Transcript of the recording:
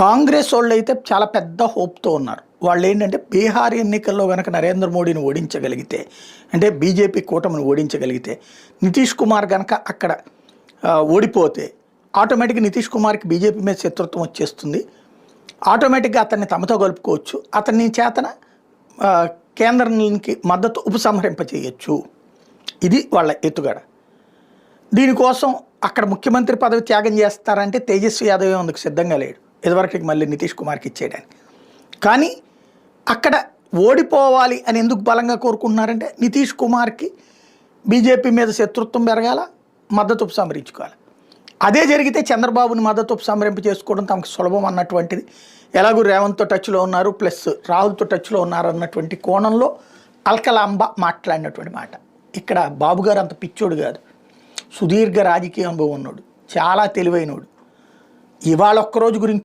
కాంగ్రెస్ వాళ్ళు అయితే చాలా పెద్ద హోప్తో ఉన్నారు. వాళ్ళు ఏంటంటే బీహార్ ఎన్నికల్లో కనుక నరేంద్ర మోడీని ఓడించగలిగితే అంటే బీజేపీ కూటమిని ఓడించగలిగితే నితీష్ కుమార్ కనుక అక్కడ ఓడిపోతే ఆటోమేటిక్గా నితీష్ కుమార్కి బీజేపీ మీద శత్రుత్వం వచ్చేస్తుంది. ఆటోమేటిక్గా అతన్ని తమతో కలుపుకోవచ్చు. అతన్ని చేతన కేంద్రానికి మద్దతు ఉపసంహరింపచేయచ్చు ఇది వాళ్ళ ఎత్తుగడ. దీనికోసం అక్కడ ముఖ్యమంత్రి పదవి త్యాగం చేస్తారంటే తేజస్వి యాదవ్ అందుకు సిద్ధంగా లేడు. ఇదివరకు మళ్ళీ నితీష్ కుమార్కి ఇచ్చేయడానికి. కానీ అక్కడ ఓడిపోవాలి అని ఎందుకు బలంగా కోరుకుంటున్నారంటే నితీష్ కుమార్కి బీజేపీ మీద శత్రుత్వం పెరగాల మద్దతు ఉపసంహరించుకోవాలి అదే జరిగితే చంద్రబాబుని మద్దతు ఉపసంహరింపు చేసుకోవడం తమకు సులభం అన్నటువంటిది. ఎలాగూ రేవంత్తో టచ్లో ఉన్నారు ప్లస్ రాహుల్తో టచ్లో ఉన్నారు అన్నటువంటి కోణంలో అల్కలాంబ మాట్లాడినటువంటి మాట. ఇక్కడ బాబు గారు అంత పిచ్చోడు కాదు. సుదీర్ఘ రాజకీయ అనుభవం ఉన్నాడు. చాలా తెలివైనోడు. ఇవాళ ఒక్కరోజు గురించి